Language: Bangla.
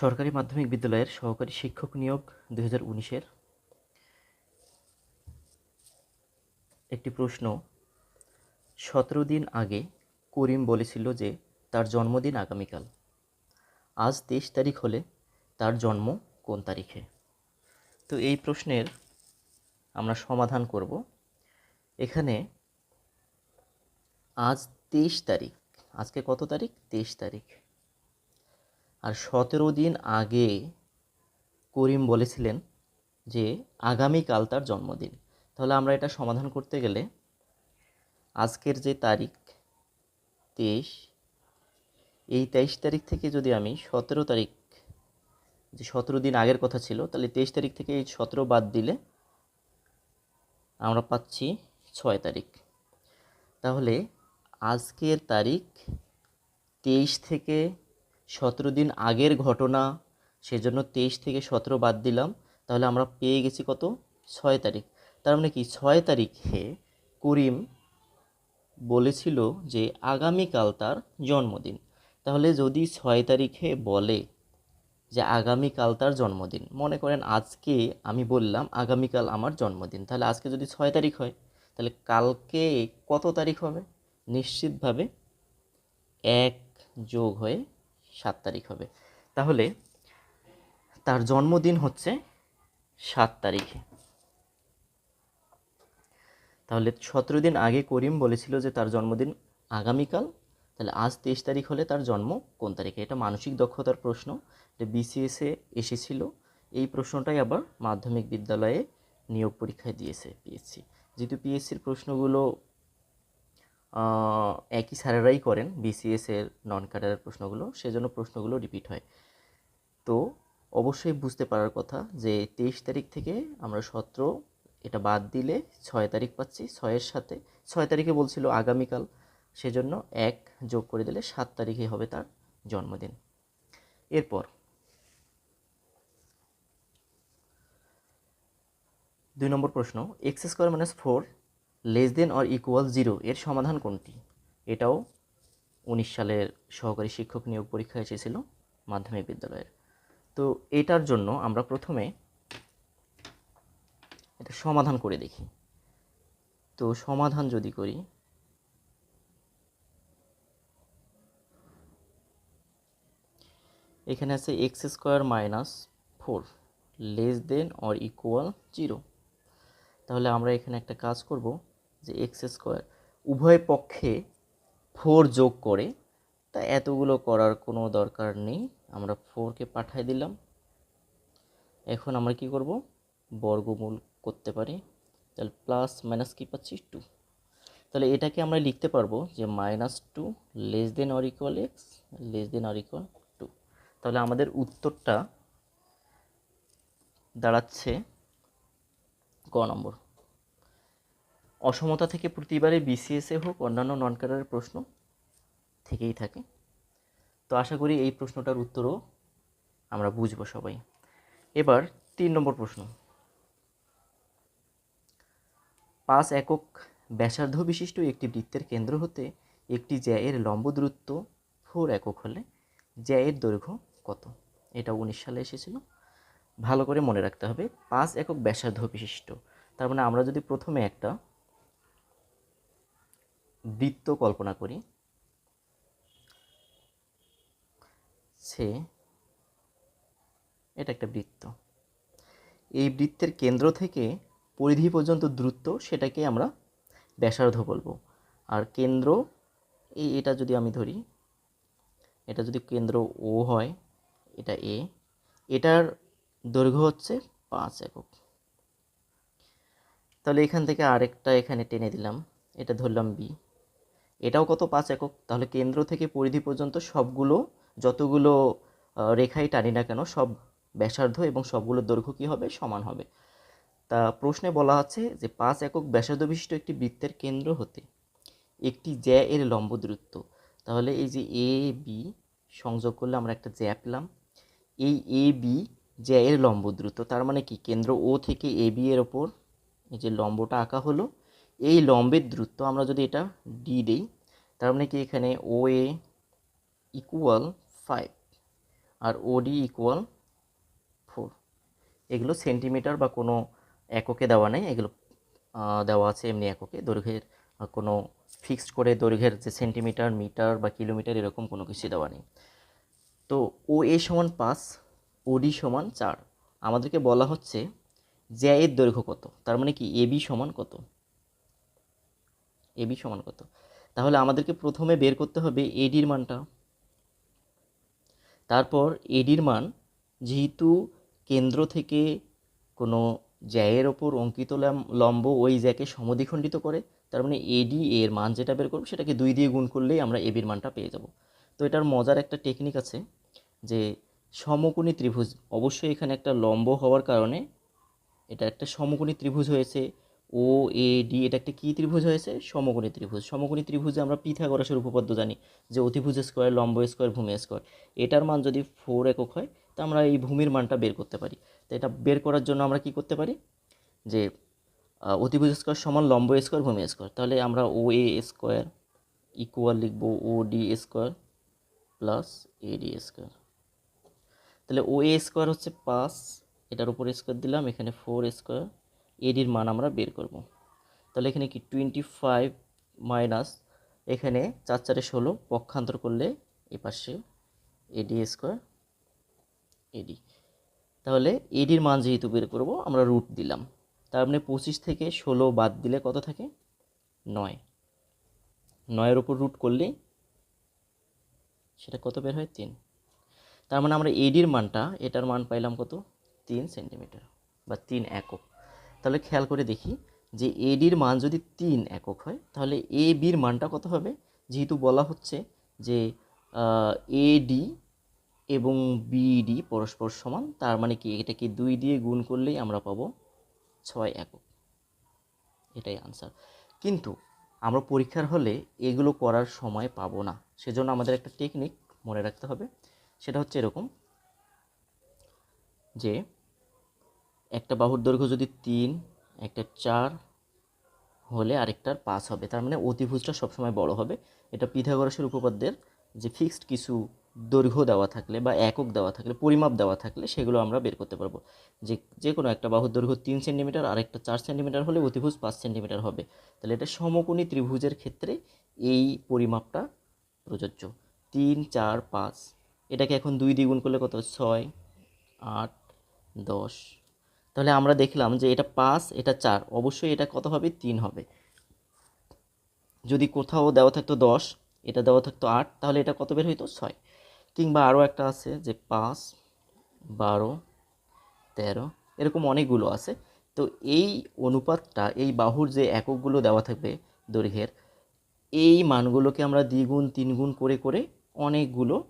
সরকারি মাধ্যমিক বিদ্যালয়ের সহকারী শিক্ষক নিয়োগ দু হাজার উনিশের। একটি প্রশ্ন, সতেরো দিন আগে করিম বলেছিল যে তার জন্মদিন আগামীকাল। আজ তেইশ তারিখ হলে তার জন্ম কোন তারিখে? তো এই প্রশ্নের আমরা সমাধান করব। এখানে আজ তেইশ তারিখ, আজকে কত তারিখ? তেইশ তারিখ। আর সতেরো দিন আগে করিম বলেছিলেন যে আগামীকাল তার জন্মদিন। তাহলে আমরা এটা সমাধান করতে গেলে আজকের যে তারিখ তেইশ, এই তেইশ তারিখ থেকে যদি আমি সতেরো তারিখ, যে সতেরো দিন আগের কথা ছিল, তাহলে তেইশ তারিখ থেকে এই সতেরো বাদ দিলে আমরা পাচ্ছি ছয় তারিখ। তাহলে আজকের তারিখ তেইশ থেকে সতেরো দিন আগের ঘটনা, সেজন্য তেইশ থেকে সতেরো বাদ দিলাম, তাহলে আমরা পেয়ে গেছি কত? ছয় তারিখ। তার মানে কি? ছয় তারিখে করিম বলেছিল যে আগামীকাল তার জন্মদিন। তাহলে যদি ছয় তারিখে বলে যে আগামীকাল তার জন্মদিন, মনে করেন আজকে আমি বললাম আগামীকাল আমার জন্মদিন, তাহলে আজকে যদি ছয় তারিখ হয়, তাহলে কালকে কত তারিখ হবে? নিশ্চিতভাবে এক যোগ হয়ে সাত তারিখ হবে। তাহলে তার জন্মদিন হচ্ছে সাত তারিখে। তাহলে সতেরো দিন আগে করিম বলেছিল যে তার জন্মদিন আগামীকাল। তাহলে আজ তেইশ তারিখ হলে তার জন্ম কোন তারিখে? এটা মানসিক দক্ষতার প্রশ্ন। এটা বিসিএসে এসেছিল। এই প্রশ্নটাই আবার মাধ্যমিক বিদ্যালয়ে নিয়োগ পরীক্ষায় দিয়েছে পিএসসি যেহেতু পিএসসির প্রশ্নগুলো একই স্যারেরাই করেন বিসিএস এর নন ক্যাডারের প্রশ্নগুলো, সেজন্য প্রশ্নগুলো রিপিট হয়। তো অবশ্যই বুঝতে পারার কথা যে তেইশ তারিখ থেকে আমরা সতেরো, এটা বাদ দিলে ছয় তারিখ পাচ্ছি, ছয়ের সাথে, ছয় তারিখে বলছিল আগামীকাল, সেজন্য এক যোগ করে দিলে সাত তারিখে হবে তার জন্মদিন। এরপর দুই নম্বর প্রশ্ন x square minus four less than or equal zero, এর সমাধান কোনটি? এটাও উনিশ সালের সহকারী শিক্ষক নিয়োগ পরীক্ষা এসেছিল মাধ্যমিক বিদ্যালয়ের। তো এটার জন্য আমরা প্রথমে এটা সমাধান করে দেখি। তো সমাধান যদি করি, এখানে আছে x square minus four less than or equal zero তাহলে আমরা এখানে একটা কাজ করব যে এক্স স্কোয়ার, উভয় পক্ষে ফোর যোগ করে, তা এতগুলো করার কোনো দরকার নেই। আমরা ফোরকে পাঠিয়ে দিলাম। এখন আমরা কি করব? বর্গমূল করতে পারি। তাহলে প্লাস মাইনাস কি পাচ্ছি? টু তাহলে এটাকে আমরা লিখতে পারব যে minus two less than or equal x less than or equal two তাহলে আমাদের উত্তরটা দাঁড়াচ্ছে ক নম্বর। অসমতা থেকে প্রতিবারে বিসিএসএ হোক, অন্যান্য নন ক্যাডারের প্রশ্ন থেকেই থাকে। তো আশা করি এই প্রশ্নটার উত্তরও আমরা বুঝব সবাই। এবার তিন নম্বর প্রশ্ন। পাঁচ একক ব্যাসার্ধ বিশিষ্ট একটি বৃত্তের কেন্দ্র হতে একটি জ্যায়ের লম্ব দূরত্ব ফোর একক হলে জ্যায়ের দৈর্ঘ্য কত? এটা উনিশ সালে এসেছিল। ভালো করে মনে রাখতে হবে, পাঁচ একক ব্যাসার্ধ বিশিষ্ট। তার মানে আমরা যদি প্রথমে একটা বৃত্ত কল্পনা করি। সে, এটা একটা বৃত্ত। এই বৃত্তের কেন্দ্র থেকে পরিধি পর্যন্ত দূরত্ব সেটাকে আমরা ব্যাসার্ধ বলব। আর কেন্দ্র, এই এটা যদি আমি ধরি, এটা যদি কেন্দ্র ও হয়, এটা এ এটার দৈর্ঘ্য হচ্ছে পাঁচ একক। তাহলে এখান থেকে আরেকটা এখানে টেনে দিলাম, এটা ধরলাম বি এটাও কত পাঁচ একক? তাহলে কেন্দ্র থেকে পরিধি পর্যন্ত সবগুলো, যতগুলো রেখাই টানি না কেন, সব ব্যাসার্ধ এবং সবগুলোর দৈর্ঘ্য কী হবে? সমান হবে। তা প্রশ্নে বলা আছে যে পাঁচ একক ব্যাসার্ধ বিশিষ্ট একটি বৃত্তের কেন্দ্র হতে একটি জ্যা এর লম্ব দূরত্ব। তাহলে এই যে এ, বি সংযোগ করলে আমরা একটা জ্যা পেলাম। এই এ, বি জ্যা এর লম্ব দূরত্ব, তার মানে কি? কেন্দ্র ও থেকে এ, বি এর ওপর এই যে লম্বটা আঁকা হলো এই লম্বের দূরত্ব আমরা যদি এটা ডি দেই, তার মানে কি এখানে ও এ ইকুয়াল ফাইভ আর ওডি ইকুয়াল ফোর এগুলো সেন্টিমিটার বা কোনো এককে দেওয়া নেই, এগুলো দেওয়া আছে এমনি এককে। দৈর্ঘ্যের কোনো ফিক্সড করে দৈর্ঘ্যের যে সেন্টিমিটার মিটার বা কিলোমিটার এরকম কোনো কিছু দেওয়া নেই। তো ও এ সমান পাঁচ ওডি সমান চার। আমাদেরকে বলা হচ্ছে জ্যা এর দৈর্ঘ্য কত, তার মানে কি এবি সমান কত। এবি সমান কত? তাহলে আমাদেরকে প্রথমে বের করতে হবে এডির মানটা। তারপর এডির মান যেহেতু কেন্দ্র থেকে কোনো জ্যায়ের ওপর অঙ্কিত লাম- লম্ব ওই জ্যাকে সমদ্বিখণ্ডিত করে, তার মানে এডি এর মান যেটা বের করব সেটাকে দুই দিয়ে গুণ করলেই আমরা এবির মানটা পেয়ে যাব। তো এটার মজার একটা টেকনিক আছে যে সমকোণী ত্রিভুজ, অবশ্যই এখানে একটা লম্ব হওয়ার কারণে এটা একটা সমকোণী ত্রিভুজ হয়েছে ও এ ডি এটা একটা কী ত্রিভুজ হয়েছে? সমকোণী ত্রিভুজ। সমকোণী ত্রিভুজে আমরা পিথাগোরাসের উপপাদ্য জানি যে অতিভুজ স্কোয়ার, লম্ব স্কোয়ার, ভূমি স্কোয়ার। এটার মান যদি ফোর একক হয়, তা আমরা এই ভূমির মানটা বের করতে পারি। তো এটা বের করার জন্য আমরা কি করতে পারি? যে অতিভুজ স্কোয়ার সমান লম্ব স্কোয়ার, ভূমি স্কোয়ার। তাহলে আমরা ও এ স্কোয়ার ইকুয়াল লিখব O D square plus A D square. তাহলে ও এ স্কোয়ার হচ্ছে পাঁচ। এটার উপর স্কোয়ার দিলাম, এখানে ফোর স্কোয়ার। এডির মান আমরা বের করব। তাহলে এখানে কি টোয়েন্টি ফাইভ মাইনাস এখানে চার চারে ষোলো পক্ষান্তর করলে এ পাশে এডি স্কোয়ার এডি তাহলে এডির মান যেহেতু বের করব, আমরা রুট দিলাম। তার মানে পঁচিশ থেকে ষোলো বাদ দিলে কত থাকে? নয়। নয়ের ওপর রুট করলেই সেটা কত বের হয়? তিন। তার মানে আমরা এডির মানটা, এটার মান পাইলাম কত? তিন সেন্টিমিটার বা তিন একক। তাহলে খেয়াল করে দেখি যে এডির মান যদি তিন একক হয়, তাহলে এ বির মানটা কত হবে? যেহেতু বলা হচ্ছে যে এডি এবং বিডি পরস্পর সমান, তার মানে কি এটাকে দুই দিয়ে গুণ করলেই আমরা পাবো ছয় একক। এটাই আনসার কিন্তু আমরা পরীক্ষার হলে এগুলো করার সময় পাবো না। সেজন্য আমাদের একটা টেকনিক মনে রাখতে হবে। সেটা হচ্ছে এরকম যে একটা বাহুর দৈর্ঘ্য যদি তিন, একটা চার হলে আরেকটার পাঁচ হবে। তার মানে অতিভুজটা সবসময় বড় হবে। এটা পিথাগোরাসের উপপাদ্যের যে ফিক্সড কিছু দৈর্ঘ্য দেওয়া থাকলে বা একক দেওয়া থাকলে, পরিমাপ দেওয়া থাকলে সেগুলো আমরা বের করতে পারব। যে যে কোনো একটা বাহুর দৈর্ঘ্য তিন সেন্টিমিটার আর একটা চার সেন্টিমিটার হলে অতিভুজ পাঁচ সেন্টিমিটার হবে। তাহলে এটা সমকোণী ত্রিভুজের ক্ষেত্রে এই পরিমাপটা প্রযোজ্য। তিন, চার, পাঁচ, এটাকে এখন দুই দ্বিগুণ করলে কত ছয়, আট, দশ তাহলে আমরা দেখলাম যে এটা পাঁচ, এটা চার, অবশ্যই এটা কত হবে? তিন হবে। যদি কোথাও দেওয়া থাকতো দশ, এটা দেওয়া থাকতো আট, তাহলে এটা কত বের হইতো? ছয়। কিংবা আরও একটা আছে যে পাঁচ, বারো, তেরো, এরকম অনেকগুলো আছে। তো এই অনুপাতটা, এই বাহুর যে এককগুলো দেওয়া থাকবে দৈর্ঘ্যের, এই মানগুলোকে আমরা দ্বিগুণ, তিনগুণ করে করে অনেকগুলো